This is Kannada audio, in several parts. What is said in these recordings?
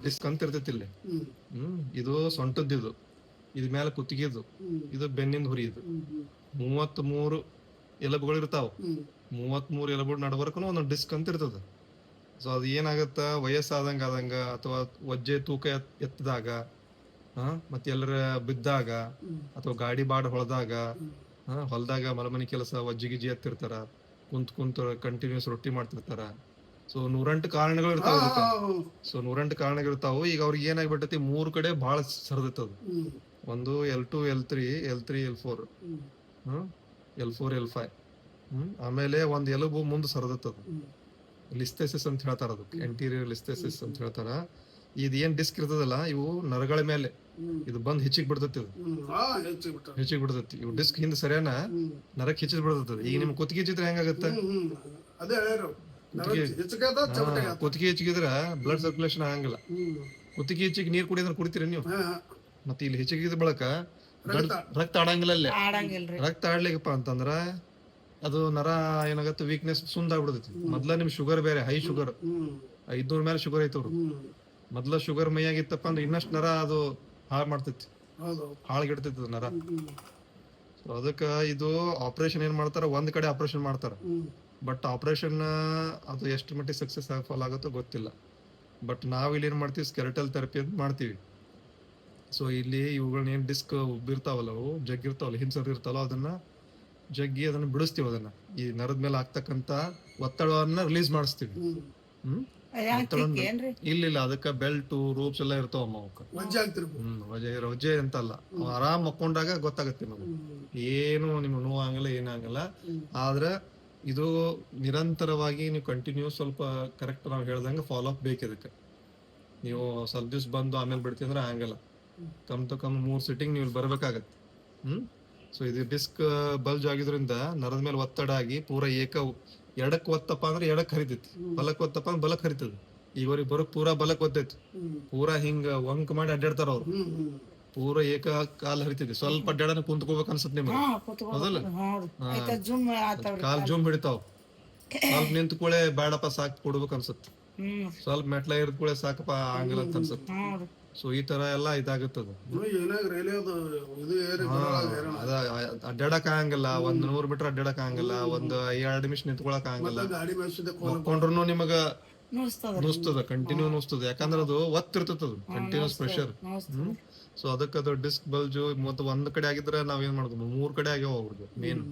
ಡಿಸ್ಕ್ ಅಂತ ಇರ್ತೈತಿ ಇಲ್ಲಿ ಹ್ಮ್ ಇದು ಸೊಂಟದ್ದು ಇದು ಮೇಲೆ ಕುತ್ತಿಗೆದು ಇದು ಬೆನ್ನಿಂದ ಹುರಿ ಇದು ಹ್ಮ್ ಹ್ಮ್. ಮೂವತ್ತ್ ಮೂರು ಎಲಬುಗಳು ಇರ್ತಾವ. ಮೂವತ್ತ್ ಮೂರು ಎಲಬುಗಳು ನಡಬರ್ಕನು ಒಂದೊಂದು ಡಿಸ್ಕ್ ಅಂತ ಇರ್ತದ ಸೊ ಅದು ಏನಾಗತ್ತ ವಯಸ್ಸಾದಂಗ ಆದಂಗ ಅಥವಾ ವಜ್ಜೆ ತೂಕ ಎತ್- ಎತ್ತದಾಗ ಹಾ ಮತ್ತೆ ಎಲ್ಲರ ಬಿದ್ದಾಗ ಅಥವಾ ಗಾಡಿ ಬಾಡ್ ಹೊಳದಾಗ ಹಾ ಹೊಲದಾಗ ಮಲಮನಿ ಕೆಲಸ ವಜ್ಜಿ ಗಿಜ್ಜಿ ಎತ್ತಿರ್ತಾರ ಕುಂತ್ ಕುಂತ ಕಂಟಿನ್ಯೂಸ್ ರೊಟ್ಟಿ ಮಾಡ್ತಿರ್ತಾರ ಸೊ ನೂರೆಂಟು ಕಾರಣಗಳು ಇರ್ತಾವ ಸೊ ನೂರೆಂಟು ಕಾರಣಗಳು ಇರ್ತಾವ. ಈಗ ಅವ್ರಿಗೆ ಏನಾಗ್ಬಿಟ್ಟೈತಿ ಮೂರ್ ಕಡೆ ಬಹಳ ಸರದಿತ್ತದ ಒಂದು L two L three L three L four. Hmm. L four L five. Hmm. ಆಮೇಲೆ ಒಂದ್ ಎಲುಬು ಮುಂದೆ ಸರದತ್ತದ ಲಿಸ್ತೆಸಿಸ್ ಅಂತ ಹೇಳ್ತಾರ ಅದಕ್ಕೆ. ಎಂಟೀರಿಯರ್ ಲಿಸ್ತೆಸಿಸ್ ಅಂತ ಹೇಳ್ತಾರ. ಇದು ಏನ್ ಡಿಸ್ಕ್ ಇರ್ತದಲ್ಲ ಇವು ನರಗಳ ಮೇಲೆ. ಇದು ಬಂದ್ ಹೆಚ್ಚಿಗೆ ಬಿಡ್ತೈತಿ ಇದು ಹೆಚ್ಚಿಗೆ ಬಿಡ್ತೈತಿ. ಇವು ಡಿಸ್ಕ್ ಹಿಂದ್ ಸರಿಯಾನ ನರಕ್ ಹೆಚ್ಚಿಗೆ ಬಿಡ್ತೈತಿ ಈಗ ನಿಮ್ ಕುತ್ತಿಗೆ ಚಿತ್ರ ಹೆಂಗಾಗತ್ತೆ? ಕುತ್ತಿಗೆ- ಹೆಚ್ಚಿಗಿದ್ರೆ ಬ್ಲಡ್ ಸರ್ಕ್ಯುಲೇಷನ್ ಆಗಂಗಿಲ್ಲ. ಕುತ್ತಿಗೆ ಹೆಚ್ಚಿಗೆ ನೀರ್ ಕುಡಿದ್ರೆ ಕುಡಿತೀರಿ ನೀವು? ಮತ್ತೆ ಇಲ್ಲಿ ಹೆಚ್ಚಿಗೆ ಬಳಕ ರಕ್ತ. ರಕ್ತ ಆಡಂಗಿಲ್ಲ ಅಲ್ಲಿ. ರಕ್ತ ಆಡ್ಲಿಕ್ಕಪ್ಪ ಅಂತಂದ್ರ ಅದು ನರ ಏನಾಗತ್ತೆ ವೀಕ್ನೆಸ್ ಸುಂದಾಗ್ಬಿಡ್ತೈತಿ. ಮೊದ್ಲ ನಿಮ್ ಶುಗರ್ ಬೇರೆ ಹೈ ಶುಗರ್ ಐದ್ನೂರ್ ಮೇಲೆ ಶುಗರ್ ಐತವ್ರು ಅವ್ರು ಮೊದ್ಲ ಶುಗರ್ ಮೈಯಾಗಿತ್ತಪ್ಪ ಅಂದ್ರೆ ಇನ್ನಷ್ಟು ನರ ಅದು ಹಾಳು ಮಾಡ್ತೈತಿ. ಹಾಳ್ಗಿಡ್ತೈತಿ ಅದು ನರ. ಸೊ ಅದಕ್ಕೆ ಇದು ಆಪರೇಷನ್ ಏನ್ ಮಾಡ್ತಾರ? ಒಂದ್ ಕಡೆ ಆಪರೇಷನ್ ಮಾಡ್ತಾರ. ಬಟ್ ಆಪರೇಷನ್ ಅದು ಎಷ್ಟು ಮಟ್ಟಿಗೆ ಸಕ್ಸಸ್ ಫಾಲ್ ಆಗುತ್ತೋ ಗೊತ್ತಿಲ್ಲ. ಬಟ್ ನಾವ್ ಇಲ್ಲಿ ಏನ್ ಮಾಡ್ತೀವಿ? ಸ್ಕೆಲೆಟಲ್ ಥೆರಪಿ ಅಂತ ಮಾಡ್ತೀವಿ. ಸೊ ಇಲ್ಲಿ ಇವುಗಳನ್ನ ಏನ್ ಡಿಸ್ಕ್ ಉಬ್ಬಿರ್ತಾವಲ್ಲ ಅವು? ಜಗ್ಗಿರ್ತಾವಲ್ಲ ಹಿಂಸರ್ ಇರ್ತಾವಲ್ಲ? ಅದನ್ನ ಜಗ್ಗಿ ಅದನ್ನ ಬಿಡಿಸ್ತೀವಿ ಅದನ್ನ. ಈ ನರದ ಮೇಲೆ ಆಗ್ತಕ್ಕಂತ ಒತ್ತಡವನ್ನ ರಿಲೀಸ್ ಮಾಡಿಸ್ತೀವಿ. ಹ್ಮ್. ಇಲ್ಲ ಇಲ್ಲ ಅದಕ್ಕ ಬೆಲ್ಟ್ ರೂಪ್ಸ್ ಎಲ್ಲ ಇರ್ತಾವ ಅವಕ್ಕ. ವಜ್ಜೆ ಆಗ್ತಿರ್ಬೋದು ಹ್ಮ್ ವಜೆ ರಜೆ ಅಂತಲ್ಲ. ಅವ್ ಆರಾಮ್ ಮಕ್ಕೊಂಡಾಗ ಗೊತ್ತಾಗತ್ತೆ ನಮಗೆ. ಏನು ನಿಮ್ಗೆ ನೋವು ಆಗಲ್ಲ ಏನಾಗಲ್ಲ ಆದ್ರೆ ಇದು ನಿರಂತರವಾಗಿ ನೀವು ಕಂಟಿನ್ಯೂಸ್ ಸ್ವಲ್ಪ ಕರೆಕ್ಟ್ ನಾವು ಹೇಳ್ದಂಗೆ ಫಾಲೋ ಅಪ್ ಬೇಕು ಇದಕ್ಕೆ. ನೀವು ಸ್ವಲ್ಪ ದಿವ್ಸ ಬಂದು ಆಮೇಲೆ ಬಿಡ್ತೀವಿ ಅಂದ್ರೆ ಆಗಲ್ಲ. ಕಮ್ ತು ಕಮ್ ಮೂರ್ ಸಿಟ್ಟಿಂಗ್ ನೀವು ಬರಬೇಕಾಗತ್ತೆ ಬರ್ಬೇಕಾಗತ್ತೆ. ಹ್ಮ್? ಸೊ ಇದು ಡಿಸ್ಕ್ ಬಲ್ಜ್ ಆಗಿದ್ರಿಂದ ನರದ ಮೇಲೆ ಒತ್ತಡ ಆಗಿ ಪೂರ ಏಕ ಎಡಕ್ ಒತ್ತಪ್ಪ ಅಂದ್ರೆ ಎಡಕ್ ಹರಿತೈತಿ. ಬಲಕ್ ಒತ್ತಪ್ಪ ಅಂದ್ರೆ ಬಲಕ್ ಹರಿತದ ಈಗ ಅವ್ರಿಗೆ ಬರೋಕ್ ಪೂರಾ ಬಲಕ್ ಒತ್ತೈತಿ. ಪೂರಾ ಹಿಂಗ ವಂಕ್ ಮಾಡಿ ಅಡ್ಡಾಡ್ತಾರ ಅವ್ರು. ಪೂರ ಏಕ ಕಾಲ್ ಹರಿತೈತಿ. ಸ್ವಲ್ಪ ಅಡ್ಡಾಡನ ಕುಂತ್ಕೋಬೇಕು ಅನ್ಸತ್ ನಿಮ್ಗೆ. ಹೌದಲ್ಲ? ಕಾಲ್ ಜೂಮ್ ಹಿಡಿತಾವ್. ಸ್ವಲ್ಪ ನಿಂತ್ಕೊಳ್ಳೆ ಬೇಡಪ್ಪ ಸಾಕ್ ಕೊಡ್ಬೇಕು ಅನ್ಸತ್ ಹ್ಮ್ ಸ್ವಲ್ಪ ಮೆಟ್ಲ ಇರ್ದ್ಕೂಳೆ ಸಾಕಪ್ಪ ಆಗಲ್ಲ ಅಂತ ಅನ್ಸುತ್ತೆ ಸೊ ಈ ತರ ಎಲ್ಲ ಇದಾಗುತ್ತದ. ಅದು ಅಡ್ಡಾಡಕ್ ಆಗಂಗಿಲ್ಲ. ಒಂದ್ ನೂರ್ ಮೀಟರ್ ಅಡ್ಡಾಡಕ್ ಆಗಂಗಿಲ್ಲ. ಒಂದ್ ಎರಡ್ ನಿಮಿಷ ನಿಂತ್ಕೊಳಕ್ ಆಗಂಗಿಲ್ಲ. ಕೊಂಡ್ರು ಮಕ್ಕೊಂಡ್ರು ನಿಮಗ ನುಸ್ತದ ನುಸ್ತದ ಕಂಟಿನ್ಯೂ ನುಸ್ತದ. ಯಾಕಂದ್ರ ಅದು ಒತ್ತಿರ್ತದ ಕಂಟಿನ್ಯೂಸ್ ಪ್ರೆಷರ್ ಸೊ ಅದಕ್ಕೆ ಅದು ಡಿಸ್ಕ್ ಬಲ್ಜು ಮತ್ತೆ ಒಂದ್ ಕಡೆ ಆಗಿದ್ರೆ ನಾವ್ ಏನ್ ಮಾಡೋದು ಮೂರ್ ಕಡೆ ಆಗ್ಯಾವ ಅವ್ರದ್ದು ಮೇನ್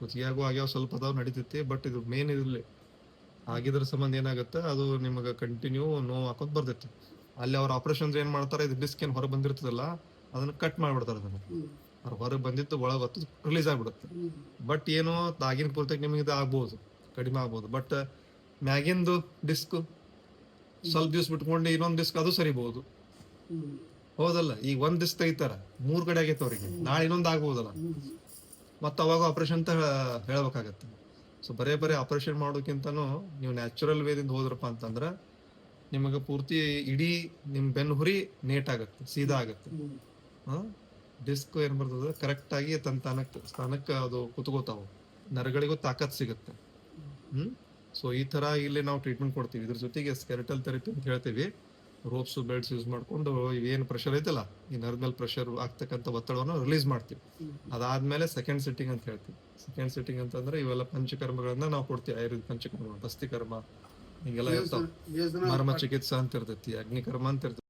ಕುತ್ತಿಗೆಯಾಗೂ ಆಗ್ಯಾವ ಸ್ವಲ್ಪ ಅದಾವ ನಡೀತೈತಿ ಬಟ್ ಇದು ಮೇನ್ ಇದ್ರಲ್ಲಿ. ಆಗಿದ್ರ ಸಂಬಂಧ ಏನಾಗುತ್ತೆ ಅದು ನಿಮಗೆ ಕಂಟಿನ್ಯೂ ನೋವು ಹಾಕೋದ್ ಬರ್ತೈತಿ. ಅಲ್ಲಿ ಅವ್ರ ಆಪರೇಷನ್ ಏನ್ ಮಾಡ್ತಾರೆ ಇದು ಡಿಸ್ಕ್ ಏನ್ ಹೊರಗೆ ಬಂದಿರ್ತದಲ್ಲ ಅದನ್ನ ಕಟ್ ಮಾಡ್ಬಿಡ್ತಾರೆ ಅದನ್ನ. ಅವ್ರ ಹೊರಗೆ ಬಂದಿತ್ತು ಒಳಗೆ ಹೊತ್ತು ರಿಲೀಸ್ ಆಗ್ಬಿಡುತ್ತೆ. ಬಟ್ ಏನೋ ಆಗಿನ ಪೂರ್ತಿ ನಿಮಗೆ ಇದು ಆಗ್ಬೋದು ಕಡಿಮೆ ಆಗ್ಬೋದು. ಬಟ್ ಮ್ಯಾಗಿಂದು ಡಿಸ್ಕ್ ಸ್ವಲ್ಪ ದಿವ್ಸ ಬಿಟ್ಕೊಂಡು ಇನ್ನೊಂದು ಡಿಸ್ಕ್ ಅದು ಸರಿಬಹುದು ಹೌದಲ್ಲ ಈಗ ಒಂದ್ ಡಿಸ್ಕ್ ತೆಗಿತಾರ ಮೂರ್ ಕಡೆ ಆಗೈತೆ ಅವ್ರಿಗೆ. ನಾಳೆ ಇನ್ನೊಂದು ಆಗ್ಬೋದಲ್ಲ. ಮತ್ತ ಅವಾಗ ಆಪರೇಷನ್ ಅಂತ ಹೇಳ್ಬೇಕಾಗತ್ತೆ. ಸೊ ಬರೇ ಬರೇ ಆಪರೇಷನ್ ಮಾಡೋಕ್ಕಿಂತನೂ ನೀವು ನ್ಯಾಚುರಲ್ ವೇದಿಂದ ಹೋದ್ರಪ್ಪ ಅಂತಂದ್ರೆ ನಿಮಗೆ ಪೂರ್ತಿ ಇಡೀ ನಿಮ್ ಬೆನ್ನು ಹುರಿ ನೇಟ್ ಆಗತ್ತೆ ಸೀದಾ ಆಗತ್ತೆ. ಡಿಸ್ಕ್ ಏನ್ ಬರ್ತದೆ? ಕರೆಕ್ಟ್ ಆಗಿ ತನ್ನ ತಾನಕ್ಕೆ ಸ್ಥಾನಕ್ಕೆ ಅದು ಕುತ್ಕೋತಾವ. ನರಗಳಿಗೂ ತಾಕತ್ ಸಿಗುತ್ತೆ. ಹ್ಮ್. ಸೊ ಈ ತರ ಇಲ್ಲಿ ನಾವು ಟ್ರೀಟ್ಮೆಂಟ್ ಕೊಡ್ತೀವಿ. ಇದ್ರ ಜೊತೆಗೆ ಸ್ಕೆರೆಟಲ್ ಥೆರಪಿ ಅಂತ ಹೇಳ್ತೀವಿ. ರೋಪ್ಸ್ ಬೆಲ್ಟ್ಸ್ ಯೂಸ್ ಮಾಡ್ಕೊಂಡು ಏನು ಪ್ರೆಷರ್ ಐತಲ್ಲ ಈ ನರದ ಮೇಲೆ ಪ್ರೆಷರ್ ಆಗ್ತಕ್ಕಂಥ ಒತ್ತಡವನ್ನು ರಿಲೀಸ್ ಮಾಡ್ತೀವಿ. ಅದಾದ್ಮೇಲೆ ಸೆಕೆಂಡ್ ಸಿಟ್ಟಿಂಗ್ ಅಂತ ಹೇಳ್ತೀವಿ. ಸೆಕೆಂಡ್ ಸಿಟ್ಟಿಂಗ್ ಅಂತಂದ್ರೆ ಇವೆಲ್ಲ ಪಂಚಕರ್ಮಗಳನ್ನ ನಾವು ಕೊಡ್ತೀವಿ. ಆಯುರ್ವೇದ ಪಂಚಕರ್ಮ ಬಸ್ತಿಕರ್ಮ ಹಿಂಗೆಲ್ಲ ಇರ್ತಾವ. ಮರ್ಮ ಚಿಕಿತ್ಸಾ ಅಂತ ಇರ್ತೈತಿ ಅಗ್ನಿಕರ್ಮ ಅಂತ ಇರ್ತೈತಿ.